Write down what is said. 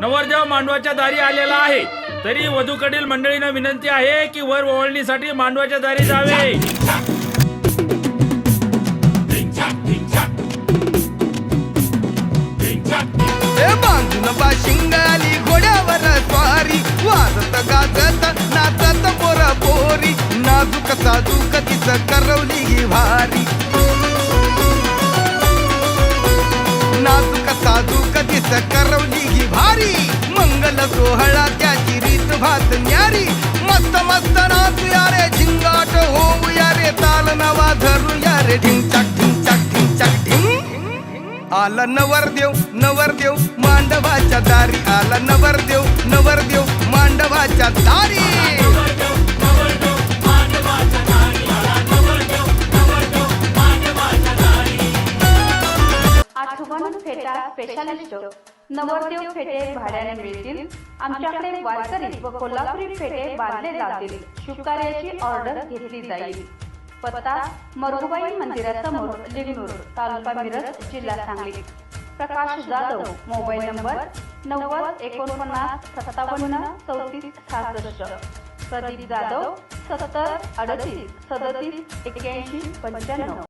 नवरदेव मांडवाच्या दारी आलेला आहे. तरी वधूकडील मंडळींना विनंती आहे की वर ओवाळणीसाठी मांडवाच्या दारी जावे. हे बांधून बाशिंगाली घोड्यावर स्वारी. वाजत गाजत नाचत पोर पोरी नाजूक साजूक तिच करवली ही भारी. नाजूक साजूक तिच करवली सोहळा त्याची रीत भात न्यारी. मस्त मस्त नाचूया रे झिंगाट होऊया रे ताल नवा धरूया रे ढिंचाक ढिंचाक ढिंचाक ढिंग. आला नवरदेव नवरदेव मांडवाच्या दारी. आला नवरदेव नवरदेव मांडवाच्या दारी. आठवण फेटा स्पेशालिस्ट नवरदेव फेटे भाड्याने मिळतील. आमच्याकडे वारकरी व कोल्हापुरी फेटे बांधले जातील. शुकार्याची ऑर्डर घेतली जाईल. पत्ता मरुबाई मंदिरासमोर लिंगूर तालुका मिरज जिल्हा सांगली. प्रकाश जाधव मोबाईल नंबर नव्वद एकोणपन्नास सत्तावन्न चौतीस सहासष्ट. प्रदीप जाधव सत्तर अडतीस सदतीस एक्क्याऐंशी पंच्याण्णव.